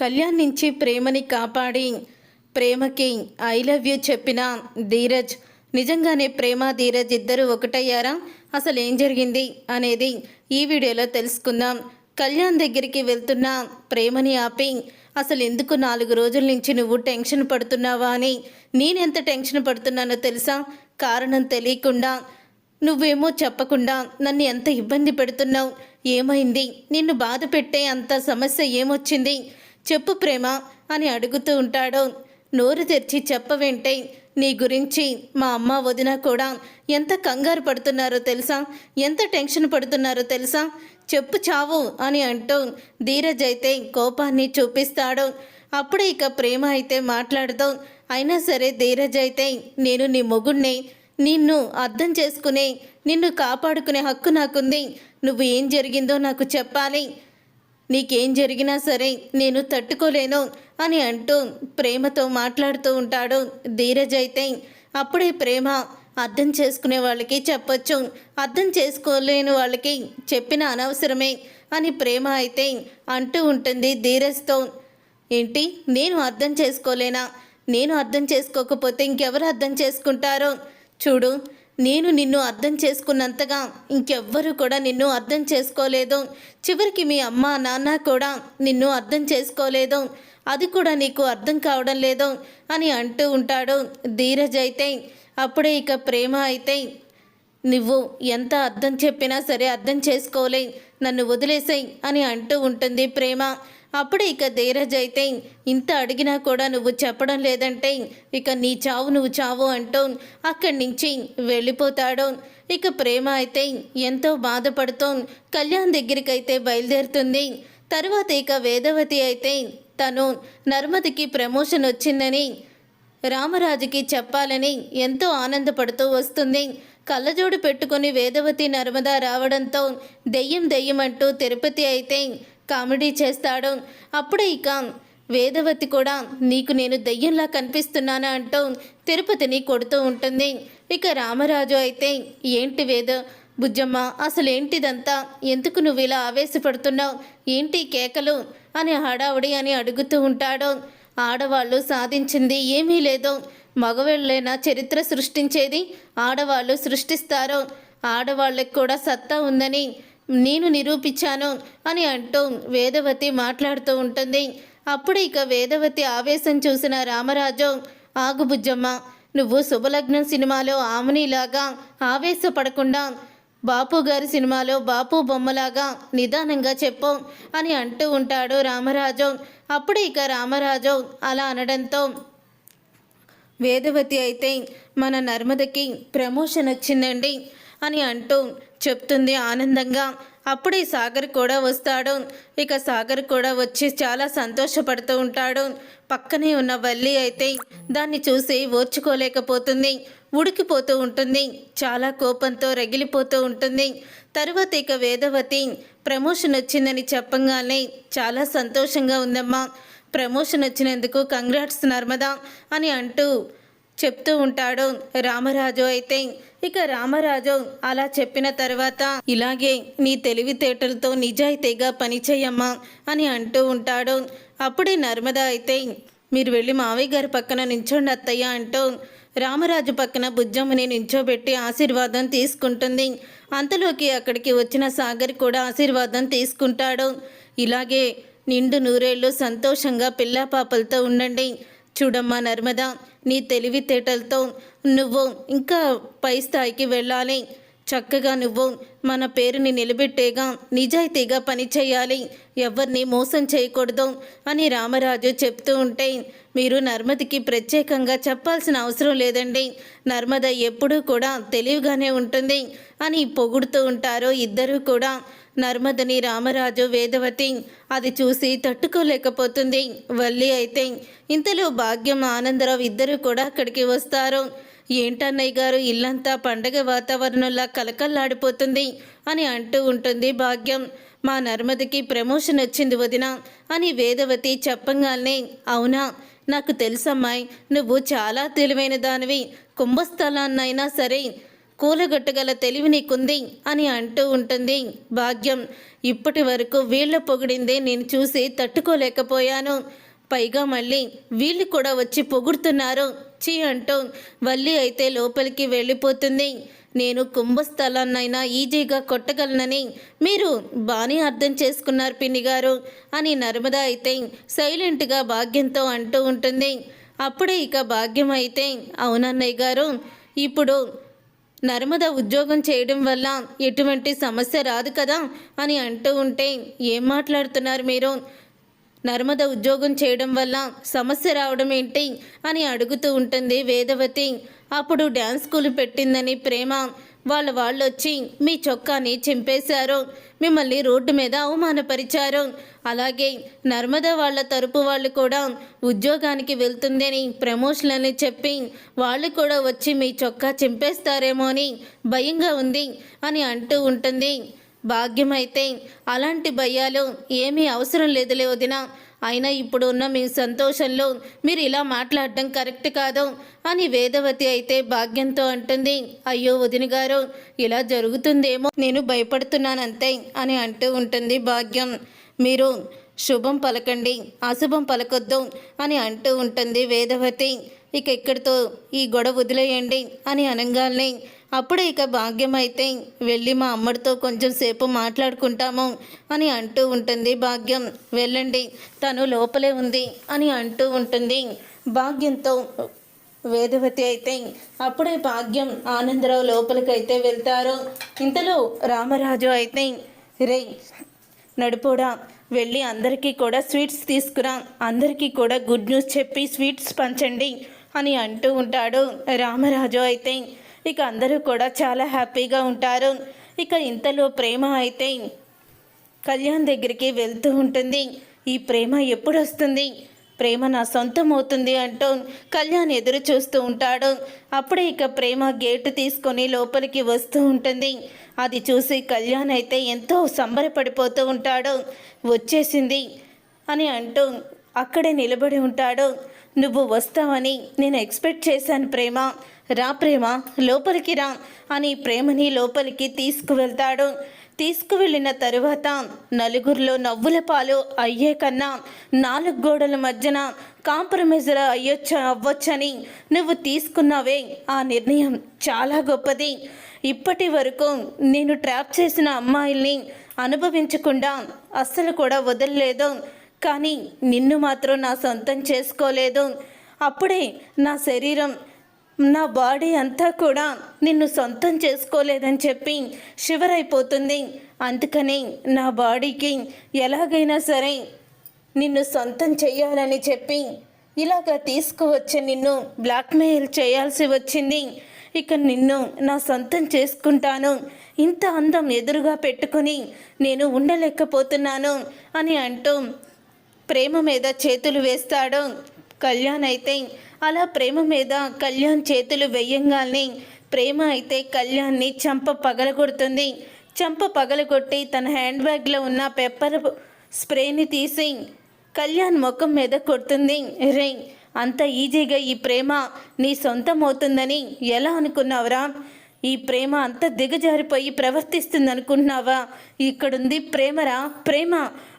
కళ్యాణ్ నుంచి ప్రేమని కాపాడి ప్రేమకి ఐ లవ్ యూ చెప్పిన ధీరజ్. నిజంగానే ప్రేమ ధీరజ్ ఇద్దరు ఒకటయ్యారా? అసలు ఏం జరిగింది అనేది ఈ వీడియోలో తెలుసుకుందాం. కళ్యాణ్ దగ్గరికి వెళ్తున్న ప్రేమని ఆపి అసలు ఎందుకు నాలుగు రోజుల నుంచి నువ్వు టెన్షన్ పడుతున్నావా అని? నేనెంత టెన్షన్ పడుతున్నానో తెలుసా? కారణం తెలియకుండా నువ్వేమో చెప్పకుండా నన్ను ఎంత ఇబ్బంది పెడుతున్నావు? ఏమైంది? నిన్ను బాధ పెట్టే అంత సమస్య ఏమొచ్చింది? చెప్పు ప్రేమ అని అడుగుతూ ఉంటాడు. నోరు తెరిచి చెప్పవేంటే నీ గురించి మా అమ్మ వదిన కూడా ఎంత కంగారు పడుతున్నారో తెలుసా? ఎంత టెన్షన్ పడుతున్నారో తెలుసా? చెప్పు చావు అని అంటూ ధీరజ్ అయితే కోపాన్ని చూపిస్తాడు. అప్పుడే ఇక ప్రేమ అయితే మాట్లాడుతూ అయినా సరే ధీరజ్ అయితే నేను నీ మొగుణ్ణి నిన్ను అర్థం చేసుకునే నిన్ను కాపాడుకునే హక్కు నాకుంది. నువ్వు ఏం జరిగిందో నాకు చెప్పాలి. నీకేం జరిగినా సరే నేను తట్టుకోలేను అని అంటూ ప్రేమతో మాట్లాడుతూ ఉంటాడు ధీరజ్ అయితే. అప్పుడే ప్రేమ అర్థం చేసుకునే వాళ్ళకి చెప్పొచ్చు. అర్థం చేసుకోలేని వాళ్ళకి చెప్పిన అనవసరమే అని ప్రేమ అయితే అంటూ ఉంటుంది ధీరజ్తో. ఏంటి? నేను అర్థం చేసుకోలేనా? నేను అర్థం చేసుకోకపోతే ఇంకెవరు అర్థం చేసుకుంటారో? చూడు నేను నిన్ను అర్థం చేసుకున్నంతగా ఇంకెవ్వరు కూడా నిన్ను అర్థం చేసుకోలేదు. చివరికి మీ అమ్మ నాన్న కూడా నిన్ను అర్థం చేసుకోలేదు. అది కూడా నీకు అర్థం కావడం లేదు అని అంటూ ఉంటాడు ధీరజ్ అయితే. అప్పుడే ఇక ప్రేమ అయితే నువ్వు ఎంత అర్థం చెప్పినా సరే అర్థం చేసుకోలే. నన్ను వదిలేసాయి అని అంటూ ఉంటుంది ప్రేమ. అప్పుడు ఇక ధీరజ్ అయితే ఇంత అడిగినా కూడా నువ్వు చెప్పడం లేదంటే ఇక నీ చావు నువ్వు చావు అంటూ అక్కడి నుంచి వెళ్ళిపోతాడు. ఇక ప్రేమ అయితే ఎంతో బాధపడుతూ కళ్యాణ్ దగ్గరికి అయితే బయలుదేరుతుంది. తర్వాత ఇక వేదవతి అయితే తను నర్మదికి ప్రమోషన్ వచ్చిందని రామరాజుకి చెప్పాలని ఎంతో ఆనందపడుతూ వస్తుంది. కళ్ళజోడు పెట్టుకుని వేదవతి నర్మద రావడంతో దెయ్యం దెయ్యం అంటూ తిరుపతి అయితే కామెడీ చేస్తాడు. అప్పుడే ఇక వేదవతి కూడా నీకు నేను దెయ్యంలా కనిపిస్తున్నానా? అంటూ తిరుపతిని కొడుతూ ఉంటుంది. ఇక రామరాజు అయితే ఏంటి వేద బుజ్జమ్మ అసలు ఏంటిదంతా ఎందుకు నువ్వు ఇలా ఆవేశపడుతున్నావు? ఏంటి కేకలు? అని హడావుడి అని అడుగుతూ ఉంటాడు. ఆడవాళ్ళు సాధించింది ఏమీ లేదు. మగవాళ్ళైనా చరిత్ర సృష్టించేది ఆడవాళ్ళు సృష్టిస్తారు. ఆడవాళ్ళకి కూడా సత్తా ఉందని నేను నిరూపించాను అని అంటూ వేదవతి మాట్లాడుతూ ఉంటుంది. అప్పుడు ఇక వేదవతి ఆవేశం చూసిన రామరాజు ఆగుబుజ్జమ్మ నువ్వు శుభలగ్నం సినిమాలో ఆమెనిలాగా ఆవేశపడకుండా బాపు గారి సినిమాలో బాపు బొమ్మలాగా నిదానంగా చెప్పు అని అంటూ ఉంటాడు రామరాజు. అప్పుడు ఇక రామరాజు అలా అనడంతో వేదవతి అయితే మన నర్మదకి ప్రమోషన్ వచ్చిందండి అని అంటూ చెప్తుంది ఆనందంగా. అప్పుడే సాగర్ కూడా వస్తాడు. ఇక సాగర్ కూడా వచ్చి చాలా సంతోషపడుతూ ఉంటాడు. పక్కనే ఉన్న వల్లి అయితే దాన్ని చూసి ఓర్చుకోలేకపోతుంది. ఉడికిపోతూ ఉంటుంది. చాలా కోపంతో రగిలిపోతూ ఉంటుంది. తరువాత ఇక వేదవతి ప్రమోషన్ వచ్చిందని చెప్పంగానే చాలా సంతోషంగా ఉందమ్మా. ప్రమోషన్ వచ్చినందుకు కంగ్రాట్స్ నర్మదా అని అంటూ చెప్తూ ఉంటాడు. రామరాజు అయితే ఇక రామరాజు అలా చెప్పిన తర్వాత ఇలాగే నీ తెలివితేటలతో నిజాయితీగా పనిచేయమ్మా అని అంటూ ఉంటాడు. అప్పుడే నర్మద అయితే మీరు వెళ్ళి మావయ్య గారి పక్కన నించోండి అత్తయ్య అంటూ రామరాజు పక్కన బుజ్జమ్మని నించోబెట్టి ఆశీర్వాదం తీసుకుంటుంది. అంతలోకి అక్కడికి వచ్చిన సాగర్ కూడా ఆశీర్వాదం తీసుకుంటాడు. ఇలాగే నిండు నూరేళ్ళు సంతోషంగా పిల్లా పాపలతో ఉండండి. చూడమ్మా నర్మద నీ తెలివితేటలతో నువ్వు ఇంకా పై స్థాయికి వెళ్ళాలి. చక్కగా నువ్వు మన పేరుని నిలబెట్టేగా నిజాయితీగా పనిచేయాలి ఎవరిని మోసం చేయకూడదు అని రామరాజు చెప్తూ ఉంటే మీరు నర్మదికి ప్రత్యేకంగా చెప్పాల్సిన అవసరం లేదండి. నర్మద ఎప్పుడూ కూడా తెలివిగానే ఉంటుంది అని పొగుడుతూ ఉంటారు ఇద్దరూ కూడా. నర్మదని రామరాజు వేదవతి. అది చూసి తట్టుకోలేకపోతుంది. వల్లి అయితే ఇంతలో భాగ్యం ఆనందరావు ఇద్దరు కూడా అక్కడికి వస్తారు. ఏంటన్నయ్య గారు ఇల్లంతా పండగ వాతావరణంలా కలకల్లాడిపోతుంది అని అంటూ ఉంటుంది భాగ్యం. మా నర్మదికి ప్రమోషన్ వచ్చింది వదిన అని వేదవతి చెప్పంగానే అవునా నాకు తెలుసమ్మాయి నువ్వు చాలా తెలివైన దానివి. కుంభస్థలాన్నైనా సరే కూలగొట్టగల తెలివి నీకుంది అని అంటూ ఉంటుంది. భాగ్యం ఇప్పటి వరకు వీళ్ళ పొగిడిందే నేను చూసి తట్టుకోలేకపోయాను. పైగా మళ్ళీ వీళ్ళు కూడా వచ్చి పొగుడుతున్నారు. చీ అంటూ వల్లి అయితే లోపలికి వెళ్ళిపోతుంది. నేను కుంభస్థలాన్నైనా ఈజీగా కొట్టగలనని మీరు బాగానే అర్థం చేసుకున్నారు పిన్ని గారు అని నర్మదా అయితే సైలెంట్గా భాగ్యంతో అంటూ ఉంటుంది. అప్పుడే ఇక భాగ్యం అయితే అవునన్నయ్య గారు ఇప్పుడు నర్మద ఉద్యోగం చేయడం వల్ల ఎటువంటి సమస్య రాదు కదా అని అంటూ ఉంటే ఏం మాట్లాడుతున్నారు మీరు? నర్మద ఉద్యోగం చేయడం వల్ల సమస్య రావడం ఏంటి? అని అడుగుతూ ఉంటుంది వేదవతి. అప్పుడు డ్యాన్స్ స్కూల్ పెట్టిందని ప్రేమ వాళ్ళ వాళ్ళు వచ్చి మీ చొక్కాని చింపేశారు. మిమ్మల్ని రోడ్డు మీద అవమానపరిచారు. అలాగే నర్మదా వాళ్ళ తరపు వాళ్ళు కూడా ఉద్యోగానికి వెళ్తుందని ప్రమోషన్ అని చెప్పి వాళ్ళు కూడా వచ్చి మీ చొక్కా చింపేస్తారేమో అని భయంగా ఉంది అని అంటూ ఉంటుంది. భాగ్యం అయితే అలాంటి భయాలు ఏమీ అవసరం లేదులే వదిన. అయినా ఇప్పుడు ఉన్న మీ సంతోషంలో మీరు ఇలా మాట్లాడడం కరెక్ట్ కాదు అని వేదవతి అయితే భాగ్యంతో అంటుంది. అయ్యో వదిన గారు ఇలా జరుగుతుందేమో నేను భయపడుతున్నానంతే అని అంటూ ఉంటుంది భాగ్యం. మీరు శుభం పలకండి అశుభం పలకొద్దు అని అంటూ ఉంటుంది వేదవతి. ఇక ఇక్కడితో ఈ గొడవ వదిలేయండి అని అనగానే అప్పుడు ఇక భాగ్యం అయితే వెళ్ళి మా అమ్మడితో కొంచెం సేపు మాట్లాడుకుంటాము అని అంటూ ఉంటుంది భాగ్యం. వెళ్ళండి తను లోపలే ఉంది అని అంటూ ఉంటుంది. భాగ్యంతో వేదవతి అయితే అప్పుడే భాగ్యం ఆనందరావు లోపలికైతే వెళ్తారు. ఇంతలో రామరాజు అయితే రే నడుపోడా వెళ్ళి అందరికీ కూడా స్వీట్స్ తీసుకురా అందరికీ కూడా గుడ్ న్యూస్ చెప్పి స్వీట్స్ పంచండి అని అంటూ ఉంటాడు రామరాజు అయితే. ఇక అందరూ కూడా చాలా హ్యాపీగా ఉంటారు. ఇక ఇంతలో ప్రేమ అయితే కళ్యాణ్ దగ్గరికి వెళ్తూ ఉంటుంది. ఈ ప్రేమ ఎప్పుడు వస్తుంది? ప్రేమ నా సొంతం అవుతుంది అంటూ కళ్యాణ్ ఎదురు చూస్తూ ఉంటాడు. అప్పుడే ఇక ప్రేమ గేటు తీసుకొని లోపలికి వస్తూ ఉంటుంది. అది చూసి కళ్యాణ్ అయితే ఎంతో సంబరపడిపోతూ ఉంటాడు. వచ్చేసింది అని అంటూ అక్కడే నిలబడి ఉంటాడు. నువ్వు వస్తావని నేను ఎక్స్పెక్ట్ చేశాను ప్రేమ. రా ప్రేమ లోపలికి రా అని ప్రేమని లోపలికి తీసుకువెళ్తాడు. తీసుకువెళ్ళిన తరువాత నలుగురిలో నవ్వుల పాలు అయ్యే కన్నా నాలుగు గోడల మధ్యన కాంప్రమైజ్ అయ్యొచ్చ అవ్వచ్చని నువ్వు తీసుకున్నావే. ఆ నిర్ణయం చాలా గొప్పది. ఇప్పటి వరకు నేను ట్రాప్ చేసిన అమ్మాయిల్ని అనుభవించకుండా అస్సలు కూడా వదలలేదు. కానీ నిన్ను మాత్రం నా సొంతం చేసుకోలేదు. అప్పుడే నా శరీరం నా బాడీ అంతా కూడా నిన్ను సొంతం చేసుకోలేదని చెప్పి షివర్ అయిపోతుంది అందుకని నా బాడీకి ఎలాగైనా సరే నిన్ను సొంతం చేయాలని చెప్పి ఇలాగ తీసుకువచ్చి నిన్ను బ్లాక్మెయిల్ చేయాల్సి వచ్చింది. ఇక నిన్ను నా సొంతం చేసుకుంటాను. ఇంత అందం ఎదురుగా పెట్టుకొని నేను ఉండలేకపోతున్నాను అని అంటూ ప్రేమ మీద చేతులు వేస్తాడు. కళ్యాణ్ అయితే అలా ప్రేమ మీద కళ్యాణ్ చేతులు వెయ్యంగానే ప్రేమ అయితే కళ్యాణ్ని చంప పగలగొడుతుంది. చంప పగలగొట్టి తన హ్యాండ్ బ్యాగ్లో ఉన్న పెప్పర్ స్ప్రేని తీసి కళ్యాణ్ ముఖం మీద కొడుతుంది. రే అంత ఈజీగా ఈ ప్రేమ నీ సొంతం అవుతుందని ఎలా అనుకున్నావురా? ఈ ప్రేమ అంత దిగజారిపోయి ప్రవర్తిస్తుంది అనుకుంటున్నావా ఇక్కడుంది ప్రేమరా? ప్రేమ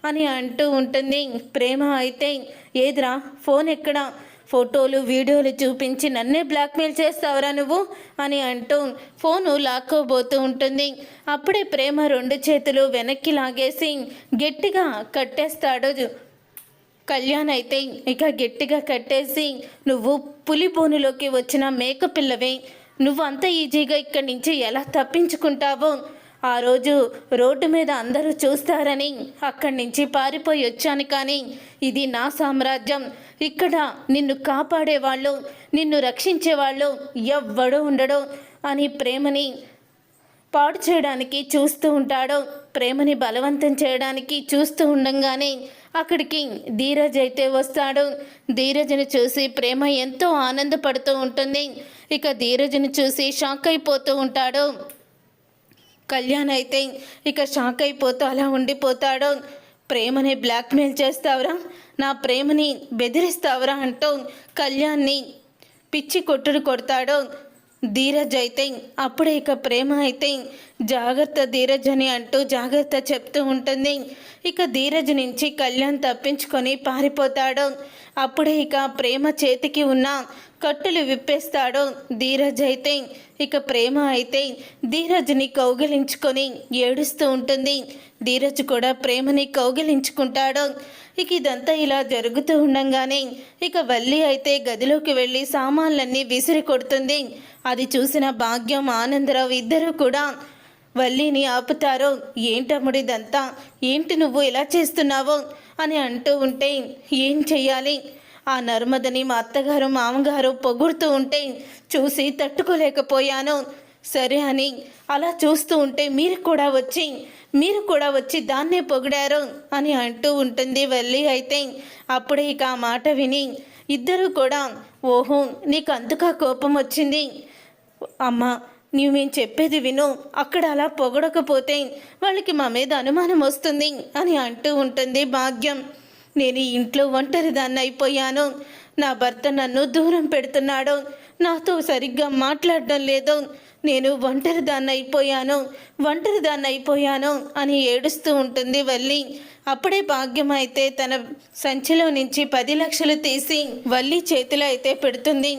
అని అంటూ ఉంటుంది. ప్రేమ అయితే ఏదిరా? ఫోన్ ఎక్కడా? ఫోటోలు వీడియోలు చూపించి నన్నే బ్లాక్మెయిల్ చేస్తావురా నువ్వు? అని అంటూ ఫోను లాక్కోబోతూ ఉంటుంది. అప్పుడే ప్రేమ రెండు చేతులు వెనక్కి లాగేసి గట్టిగా కట్టేస్తాడు. కళ్యాణ్ అయితే ఇక గట్టిగా కట్టేసి నువ్వు పులి బోనులోకి వచ్చిన మేక పిల్లవే నువ్వు అంత ఈజీగా ఇక్కడి నుంచి ఎలా తప్పించుకుంటావో? ఆ రోజు రోడ్డు మీద అందరూ చూస్తారని అక్కడి నుంచి పారిపోయి వచ్చాను కానీ ఇది నా సామ్రాజ్యం. ఇక్కడ నిన్ను కాపాడేవాళ్ళు నిన్ను రక్షించేవాళ్ళు ఎవ్వడు ఉండడు అని ప్రేమని పాడు చేయడానికి చూస్తూ ఉంటాడు. ప్రేమని బలవంతం చేయడానికి చూస్తూ ఉండంగానే అక్కడికి ధీరజ్ అయితే వస్తాడు. ధీరజ్ని చూసి ప్రేమ ఎంతో ఆనందపడుతూ ఉంటుంది. ఇక ధీరజ్ని చూసి షాక్ అయిపోతూ ఉంటాడు. కళ్యాణ్ అయితే ఇక షాక్ అయిపోతూ అలా ఉండిపోతాడు. ప్రేమని బ్లాక్మెయిల్ చేస్తావురా? నా ప్రేమని బెదిరిస్తావురా అంటూ కళ్యాణ్ని పిచ్చి కొట్టుడు కొడతాడు. ధీరజ్ అయితే అప్పుడే ఇక ప్రేమ అయితే జాగ్రత్త ధీరజ్ అని అంటూ జాగ్రత్త చెప్తూ ఉంటుంది. ఇక ధీరజ్ నుంచి కళ్యాణ్ తప్పించుకొని పారిపోతాడు. అప్పుడే ఇక ప్రేమ చేతికి ఉన్న కట్టులు విప్పేస్తాడో ధీరజ్ అయితే ఇక ప్రేమ అయితే ధీరజ్ని కౌగిలించుకొని ఏడుస్తూ ఉంటుంది. ధీరజ్ కూడా ప్రేమని కౌగిలించుకుంటాడు. ఇక ఇదంతా ఇలా జరుగుతూ ఉండంగానే ఇక వల్లి అయితే గదిలోకి వెళ్ళి సామాన్లన్నీ విసిరి కొడుతుంది. అది చూసిన భాగ్యం ఆనందరావు ఇద్దరు కూడా వల్లిని ఆపుతారు. ఏంటమ్ముడిదంతా ఏంటి నువ్వు ఇలా చేస్తున్నావు? అని అంటూ ఉంటే ఏం చెయ్యాలి? ఆ నర్మదని మా అత్తగారు మామగారు పొగుడుతూ ఉంటే చూసి తట్టుకోలేకపోయాను. సరే అని అలా చూస్తూ ఉంటే మీరు కూడా వచ్చి మీరు కూడా వచ్చి దాన్నే పొగిడారు అని అంటూ ఉంటుంది వెళ్ళి అయితే. అప్పుడే ఇక ఆ మాట విని ఇద్దరు కూడా ఓహో నీకు అందుకా కోపం వచ్చింది? అమ్మా నీవు మేము చెప్పేది విను అక్కడ అలా పొగడకపోతే వాళ్ళకి మా మీద అనుమానం వస్తుంది అని అంటూ ఉంటుంది భాగ్యం. నేను ఇంట్లో ఒంటరిదాన్ని అయిపోయాను. నా భర్త నన్ను దూరం పెడుతున్నాడు. నాతో సరిగ్గా మాట్లాడడం లేదు. నేను ఒంటరిదాన్ని అయిపోయాను. ఒంటరిదాన్ని అయిపోయాను అని ఏడుస్తూ ఉంటుంది వల్లి. అప్పుడే భాగ్యం అయితే తన సంచిలో నుంచి పది లక్షలు తీసి వల్లి చేతిలో అయితే పెడుతుంది.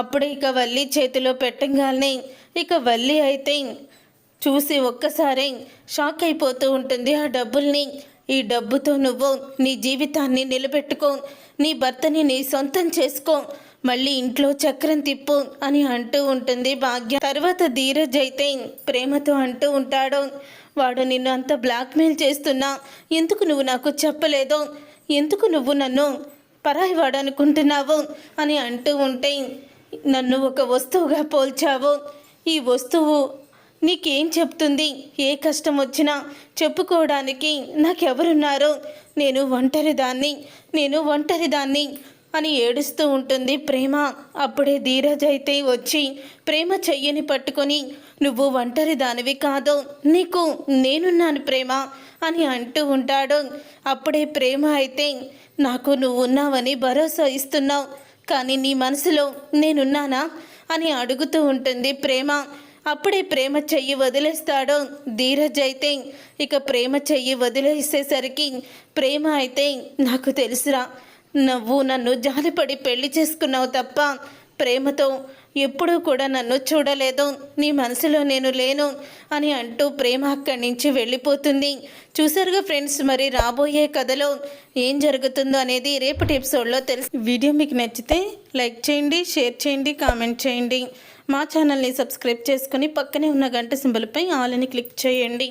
అప్పుడే ఇక వల్లి చేతిలో పెట్టగానే ఇక వల్లి అయితే చూసి ఒక్కసారి షాక్ అయిపోతూ ఉంటుంది ఆ డబ్బుల్ని. ఈ డబ్బుతో నువ్వు నీ జీవితాన్ని నిలబెట్టుకో. నీ భర్తని నీ సొంతం చేసుకో. మళ్ళీ ఇంట్లో చక్రం తిప్పు అని అంటూ ఉంటుంది భాగ్య. తర్వాత ధీరజ్ అయితే ప్రేమతో అంటూ ఉంటాడు. వాడు నిన్ను అంత బ్లాక్మెయిల్ చేస్తున్నా. ఎందుకు నువ్వు నాకు చెప్పలేదు? ఎందుకు నువ్వు నన్ను పరాయి వాడనుకుంటున్నావు అని అంటూ ఉంటే నన్ను ఒక వస్తువుగా పోల్చావు. ఈ వస్తువు నీకేం చెప్తుంది? ఏ కష్టం వచ్చినా చెప్పుకోవడానికి నాకెవరున్నారు? నేను ఒంటరిదాన్ని నేను ఒంటరిదాన్ని అని ఏడుస్తూ ఉంటుంది ప్రేమ. అప్పుడే ధీరజ్ అయితే వచ్చి ప్రేమ చెయ్యని పట్టుకొని నువ్వు ఒంటరి దానివి కాదు నీకు నేనున్నాను ప్రేమ అని అంటూ ఉంటాడు. అప్పుడే ప్రేమ అయితే నాకు నువ్వు ఉన్నావని భరోసా ఇస్తున్నావు కానీ నీ మనసులో నేనున్నానా? అని అడుగుతూ ఉంటుంది ప్రేమ. అప్పుడే ప్రేమ చెయ్యి వదిలేస్తాడో ధీరజ్ అయితే. ఇక ప్రేమ చెయ్యి వదిలేసేసరికి ప్రేమ అయితే నాకు తెలుసురా. నువ్వు నన్ను జాలిపడి పెళ్ళి చేసుకున్నావు తప్ప ప్రేమతో ఎప్పుడూ కూడా నన్ను చూడలేదు. నీ మనసులో నేను లేను అని అంటూ ప్రేమ అక్కడి నుంచి వెళ్ళిపోతుంది. చూసారుగా ఫ్రెండ్స్ మరి రాబోయే కథలో ఏం జరుగుతుందో అనేది రేపటి ఎపిసోడ్లో తెలుసు. వీడియో మీకు నచ్చితే లైక్ చేయండి షేర్ చేయండి కామెంట్ చేయండి. మా ఛానల్ని సబ్స్క్రైబ్ చేసుకుని పక్కనే ఉన్న గంట సింబల్పై ఆల్ని క్లిక్ చేయండి.